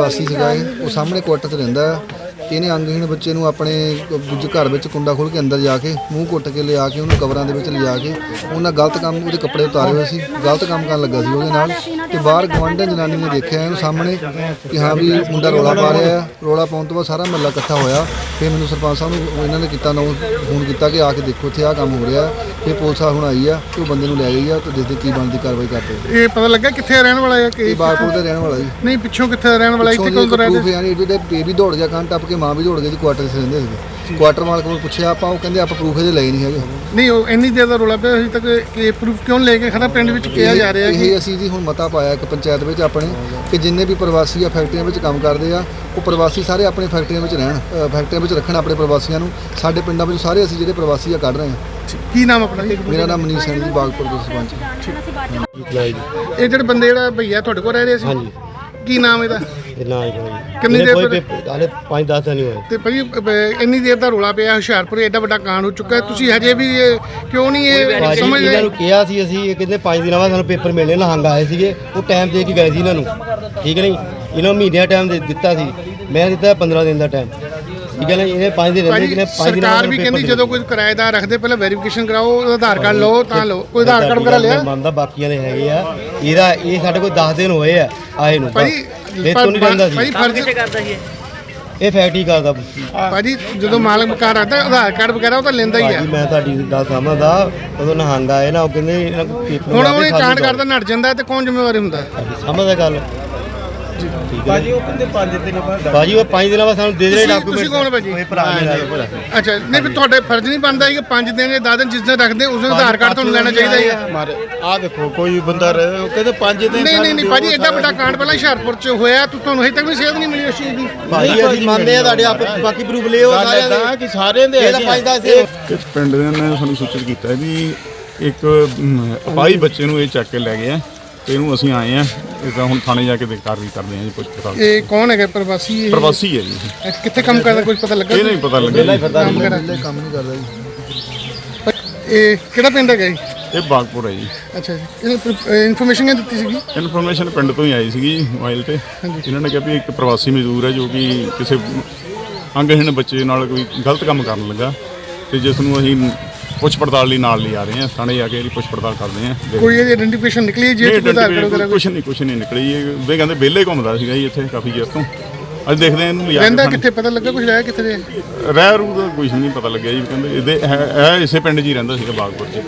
ਪ੍ਰਵਾਸੀ ਸੀਗਾ ਇਹ ਉਹ ਸਾਹਮਣੇ ਕੁਆਟਰ 'ਚ ਰਹਿੰਦਾ ਆ ਇਹਨੇ ਅੰਗਹੀਣ ਬੱਚੇ ਨੂੰ ਆਪਣੇ ਦੂਜੇ ਘਰ ਵਿੱਚ ਕੁੰਡਾ ਖੋਲ ਕੇ ਅੰਦਰ ਜਾ ਕੇ ਮੂੰਹ ਕੁੱਟ ਕੇ ਲਿਆ ਕੇ ਉਹਨੂੰ ਕਵਰਾਂ ਦੇ ਵਿੱਚ ਲਿਜਾ ਕੇ ਉਹਨਾਂ ਗਲਤ ਕੰਮ ਉਹਦੇ ਕੱਪੜੇ ਉਤਾਰੇ ਹੋਏ ਸੀ ਗਲਤ ਕੰਮ ਕਰਨ ਲੱਗਾ ਸੀ ਉਹਦੇ ਨਾਲ ਤੇ ਬਾਹਰ ਗਵਾਂਢਣ ਜਨਾਨੀ ਨੇ ਦੇਖਿਆ ਇਹਨੂੰ ਸਾਹਮਣੇ ਕਿ ਹਾਂ ਵੀ ਮੁੰਡਾ ਰੋਲਾ ਪਾ ਰਿਹਾ ਰੋਲਾ ਪਾਉਣ ਤੋਂ ਬਾਅਦ ਸਾਰਾ ਮਹੱਲਾ ਇਕੱਠਾ ਹੋਇਆ ਫਿਰ ਮੈਨੂੰ ਸਰਪੰਚ ਸਾਹਿਬ ਨੂੰ ਇਹਨਾਂ ਨੇ ਕੀਤਾ ਨਾ ਫੋਨ ਕੀਤਾ ਕਿ ਆ ਕੇ ਦੇਖੋ ਇੱਥੇ ਆ ਕੰਮ ਹੋ ਰਿਹਾ ਫਿਰ ਪੁਲਿਸ ਆ ਹੁਣ ਆਈ ਆ ਤੇ ਉਹ ਬੰਦੇ ਨੂੰ ਲੈ ਗਈ ਆ ਤੇ ਦੇਖਦੇ ਕੀ ਬਣਦੀ ਕਾਰਵਾਈ ਕਰਦੇ ਇਹ ਪਤਾ ਲੱਗਾ ਕਿੱਥੇ ਰਹਿਣ ਵਾਲਾ ਹੈ ਕਿ ਇਹ ਬਾਰਪੁਰ ਦਾ ਰਹਿਣ ਵਾਲਾ ਜੀ। ਨਹੀਂ ਪਿੱਛੋਂ ਕਿੱਥੇ ਰਹਿਣ ਵਾਲਾ ਇੱਥੇ ਕੋਲ ਰਹਿੰਦਾ proof ਯਾਨੀ ਇਹਦੇ ਬੇਬੀ ਦੌੜ ਗਿਆ ਕੰਨ ਟੱਪ ਕੇ ਮਾਂ ਵੀ ਦੌੜ ਗਈ ਜੀ ਕੁਆਟਰ 'ਚ ਰਹਿੰਦੇ ਸੀਗੇ। ਕੁਆਟਰ ਮਾਲਕ ਨੂੰ ਪੁੱਛਿਆ ਆਪਾਂ ਉਹ ਕਹਿੰਦੇ ਆਪਾਂ ਪ੍ਰੂਫ ਇਹਦੇ ਲਏ ਨਹੀਂ ਹੈਗੇ ਨਹੀਂ ਉਹ ਇੰਨੀ ਦੇਰ ਦਾ ਰੋਲਾ ਪਿਆ ਅਜੇ ਤੱਕ ਕਿ ਪ੍ਰੂਫ ਕਿਉਂ ਲੈ ਕੇ ਖੜਾ ਪਿੰਡ ਵਿੱਚ ਕਿਹਾ ਜਾ ਰਿਹਾ ਕਿ ਇਹ ਅਸੀਂ ਜੀ ਹੁਣ ਮਤਾ ਪਾਇਆ ਇੱਕ ਪੰਚਾਇਤ ਵਿੱਚ ਆਪਣੇ ਕਿ ਜਿੰਨੇ ਵੀ ਪ੍ਰਵਾਸੀ ਆ ਫੈਕਟਰੀਆਂ ਵਿੱਚ ਕੰਮ ਕਰਦੇ ਆ ਉਹ ਪ੍ਰਵਾਸੀ ਸਾਰੇ ਆਪਣੇ ਫੈਕਟਰੀਆਂ ਵਿੱਚ ਰਹਿਣ ਫੈਕਟਰੀਆਂ ਵਿੱਚ ਰੱਖਣ ਆਪਣੇ ਪ੍ਰਵਾਸੀਆਂ ਨੂੰ। ਸਾਡੇ ਪਿੰਡਾਂ ਵਿੱਚ ਸਾਰੇ ਅਸੀਂ ਜਿਹੜੇ ਪ੍ਰਵਾਸੀ ਆ ਕੱਢ ਰਹੇ ਹਾਂ ਕੀ ਨਾਮ ਆਪਣਾ ਮੇਰਾ ਨਾਮ ਮਨੀਸ਼ ਸਿੰਘ ਜੀ ਬਾਗਪੁਰ ਦੇ ਸਰਪੰਚ ਇਹ ਜਿਹੜੇ ਬੰਦੇ ਜਿਹੜਾ ਭਈਆ ਤੁਹਾਡੇ ਕੋਲ ਰਹਿ ਰਹੇ ਸੀ? ਹਾਂਜੀ। ਕੀ ਨਾਮ ਇਹਦਾ? ਇਹ ਨਾ ਕੋਈ। ਕਿੰਨੀ ਦੇਰ ਕੋਈ ਪੇਪਰ- ਹਾਲੇ 5-10 ਦਿਨ ਹੀ ਹੋਏ। ਤੇ ਅਹ, ਇੰਨੀ ਦੇਰ ਦਾ ਰੋਲਾ ਪਿਆ ਹੁਸ਼ਿਆਰਪੁਰ ਐਡਾ ਵੱਡਾ ਕਾਂਡ ਹੋ ਚੁੱਕਾ। ਹੈ ਤੁਸੀਂ ਹਜੇ ਵੀ ਇਹ ਕਿਉਂ ਨਹੀਂ ਇਹ ਭਾਜੀ ਸਮਝ ਇਹਨਾਂ ਰਹੇ ਨੂੰ ਕਿਹਾ ਸੀ ਅਸੀਂ ਇਹ ਕਹਿੰਦੇ 5 ਦਿਨਾਂ ਬਾਅਦ ਸਾਨੂੰ ਪੇਪਰ ਮਿਲਣੇ ਨਹੰਗ ਆਏ ਸੀਗੇ। ਉਹ ਟਾਈਮ ਦੇ ਕੇ ਗਏ ਸੀ ਇਹਨਾਂ ਨੂੰ। ਠੀਕ ਨਹੀਂ ਇਹਨਾਂ ਨੂੰ ਮਹੀਨਿਆਂ ਟਾਈਮ ਦੇ ਦਿੱਤਾ ਸੀ। ਮੈਂ ਦਿੱਤਾ 15 ਦਿਨ ਦਾ ਟਾਈਮ ਠੀਕ ਹੈ? ਨਾ ਇਹਨੇ 5 ਦਿਨ ਰਹਿੰਦੇ ਭਾਜੀ ਕਿਨੇ 5 ਦਿਨਾਂ ਸਰਕਾਰ ਵੀ ਕਹਿੰਦੀ ਜਦੋਂ ਕੋਈ ਕਿਰਾਏਦਾਰ ਰੱਖਦੇ ਪਹਿਲਾਂ ਵੈਰੀਫਿਕੇਸ਼ਨ ਕਰਾਓ ਉਹਦਾ ਆਧਾਰ ਕਾਰਡ ਲਓ ਤਾਂ ਲਓ। ਕੋਈ ਆਧਾਰ ਕਾਰਡ ਵਗੈਰਾ ਲਿਆ? ਮੰਨਦਾ ਬਾਕੀਆਂ ਦੇ ਹੈਗੇ ਆ। ਇਹਦਾ ਇਹ ਸਾਡੇ ਕੋਲ 10 ਦਿਨ ਹੋਏ ਆ ਆਏ ਨੂੰ। ਭਾਜੀ ਇਹ ਤੋਂ ਨਹੀਂ ਰਹਿੰਦਾ ਭਾਜੀ ਸੀ ਫਰਜ਼ ਇਹ ਫੈਕਟਰੀ ਕਰਦਾ। ਭਾਜੀ ਜਦੋਂ ਮਾਲਕ ਮਕਾਨ ਰੱਖਦਾ ਆਧਾਰ ਕਾਰਡ ਵਗੈਰਾ ਉਹ ਤਾਂ ਲੈਂਦਾ ਹੀ ਆ। ਭਾਜੀ ਮੈਂ ਤੁਹਾਡੀ ਗੱਲ ਸਮਝਦਾ ਉਦੋਂ ਨਹੰਗ ਆਏ ਨਾ ਉਹ ਕਹਿੰਦੇ ਹੁਣ ਉਹਨੇ ਦਿਓ। ਕਰਦਾ ਨੱਟ ਜਾਂਦਾ ਤੇ ਕੌਣ ਜ਼ਿੰਮੇਵਾਰੀ ਹੁੰਦਾ? ਭਾਜੀ ਸਮਝਦਾ ਗੱਲ? ਹੈ ਭਾਜੀ ਉਹ ਕਹਿੰਦੇ 5 ਦਿਨਾਂ ਬਾਅਦ ਭਾਜੀ ਉਹ 5 ਦਿਨਾਂ ਬਾਅਦ ਸਾਨੂੰ ਦੇ ਦੇ ਤੁਸੀਂ- ਡਾਕੂਮੈਂਟ। ਤੁਸੀਂ ਕੌਣ ਭਾਜੀ? ਇਹ ਭਰਾ ਮੇਰਾ ਭਰਾ। ਅੱਛਾ ਨਹੀਂ ਫਿਰ ਤੁਹਾਡੇ ਫਰਜ਼ ਨਹੀਂ ਬਣਦਾ ਕਿ 5 ਦਿਨ ਜਾਂ 10 ਦਿਨ ਜਿਸ ਦਿਨ ਰੱਖਦੇ ਉਸ ਦਿਨ ਆਧਾਰ ਕਾਰਡ ਤੁਹਾਨੂੰ ਲੈਣਾ ਚਾਹੀਦਾ ਹੀ ਆ ਮਾਰੇ ਆ ਦੇਖੋ ਕੋਈ ਬੰਦਾ ਰਹੇ ਉਹ ਕਹਿੰਦੇ ਪੰਜ ਦਿਨ ਨਹੀਂ ਨਹੀਂ ਨਹੀਂ ਭਾਜੀ ਐਡਾ ਵੱਡਾ ਕਾਂਡ ਪਹਿਲਾਂ ਹੁਸ਼ਿਆਰਪੁਰ ਚ ਹੋਇਆ ਤੂੰ ਤੁਹਾਨੂੰ ਹਜੇ ਤੱਕ ਵੀ ਸੇਧ ਨਹੀਂ ਮਿਲੀ ਉਸ ਚੀਜ਼ ਦੀ। ਭਾਜੀ ਅਸੀਂ ਮੰਨਦੇ ਆ ਤੁਹਾਡੇ ਆਪ ਬਾਕੀ ਪ੍ਰੂਫ ਲਿਓ ਸਾਰਿਆਂ ਦੇ। ਕਿ ਸਾਰਿਆਂ ਦੇ ਇਹ। ਪੰਜ ਦਸ ਦਿਨ ਇਸ ਪਿੰਡ ਦੇ ਨੇ ਸਾਨੂੰ ਸੂਚਿਤ ਕੀਤਾ ਵੀ ਇੱਕ ਅਮ, ਅਪਾਹਜ ਬੱਚੇ ਨੂੰ ਇਹ ਚੱਕ ਕੇ ਲੈ ਗਏ ਆ ਤੇ ਇਹਨੂੰ ਅਸੀਂ ਆਏ ਆ ਇਹ ਤਾਂ ਹੁਣ ਥਾਣੇ ਜਾ ਕੇ ਦੇ ਕਾਰਵਾਈ ਕਰਦੇ ਆ ਜੀ ਪੁੱਛ ਪੜਤਾਲ ਇਹ ਕੌਣ ਹੈਗਾ? ਪ੍ਰਵਾਸੀ ਇਹ? ਪ੍ਰਵਾਸੀ ਹੈ ਜੀ। ਇਹ ਕਿੱਥੇ ਕੰਮ ਕਰਦਾ? ਕੁਝ ਪਤਾ ਲੱਗਾ? ਇਹ ਨਹੀਂ ਪਤਾ ਲੱਗਿਆ ਜੀ। ਕੰਮ। ਪਹਿਲੇ ਕੰਮ ਨਹੀਂ ਕਰਦਾ ਜੀ। ਇਹ ਕਿਹੜਾ ਪਿੰਡ ਹੈਗਾ ਜੀ? ਇਹ ਬਾਗਪੁਰ ਹੈ ਜੀ। ਅੱਛਾ ਜੀ। ਇਹਨੇ ਇਨਫੋਰਮੇਸ਼ਨ ਕਿਹਨੇ ਦਿੱਤੀ ਸੀਗੀ? ਇਨਫੋਰਮੇਸ਼ਨ ਪਿੰਡ ਤੋਂ ਹੀ ਆਈ ਸੀਗੀ ਮੋਬਾਈਲ ਤੇ। ਇਹਨਾਂ ਨੇ ਕਿਹਾ ਵੀ ਇੱਕ ਪ੍ਰਵਾਸੀ ਮਜ਼ਦੂਰ ਹੈ ਜੋ ਕਿ ਕਿਸੇ ਅੰਗਹੀਣ ਬੱਚੇ ਨਾਲ ਕੋਈ ਗਲਤ ਕੰਮ ਕਰਨ ਲੱਗਾ। ਤੇ ਜਿਸ ਨੂੰ ਅਸੀਂ ਪੁੱਛ ਪੜਤਾਲ ਲਈ ਨਾਲ ਲਿਆ ਰਹੇ ਹਾਂ। ਥਾਣੇ ਜਾ ਕੇ ਇਹਦੀ ਪੁੱਛ ਪੜਤਾਲ ਕਰਦੇ ਹਾਂ। ਕੋਈ ਇਹਦੀ ਆਇਡੈਂਟੀਫਿਕੇਸ਼ਨ ਨਿਕਲੀ ਜੇ ਨਹੀਂ ਕੋਈ ਆਧਾਰ ਕਾਰਡ ਵਗੈਰਾ ਕੁਝ ਨਹੀਂ ਕੁਝ ਨਹੀਂ ਨਿਕਲੀ ਇਹ ਕਹਿੰਦੇ ਵਿਹਲੇ ਘੁੰਮਦਾ ਸੀਗਾ ਜੀ ਇੱਥੇ ਕਾਫੀ ਚਿਰ ਤੋਂ। ਅੱਜ ਦੇਖਦੇ ਹਾਂ ਇਹਨੂੰ ਲਿਆ ਰਹਿੰਦਾ। ਕਿੱਥੇ? ਪਤਾ ਲੱਗਾ ਕੁਝ ਰਹਿ ਕਿੱਥੇ ਦੇ? ਰਹਿ ਰੂ ਦਾ ਕੁਝ ਨਹੀਂ ਪਤਾ ਲੱਗਿਆ ਜੀ। ਕਹਿੰਦੇ ਇਹਦੇ ਹੈ ਇਹ ਇਸੇ ਪਿੰਡ 'ਚ ਹੀ ਰਹਿੰਦਾ ਸੀਗਾ ਬਾਗਪੁਰ 'ਚ।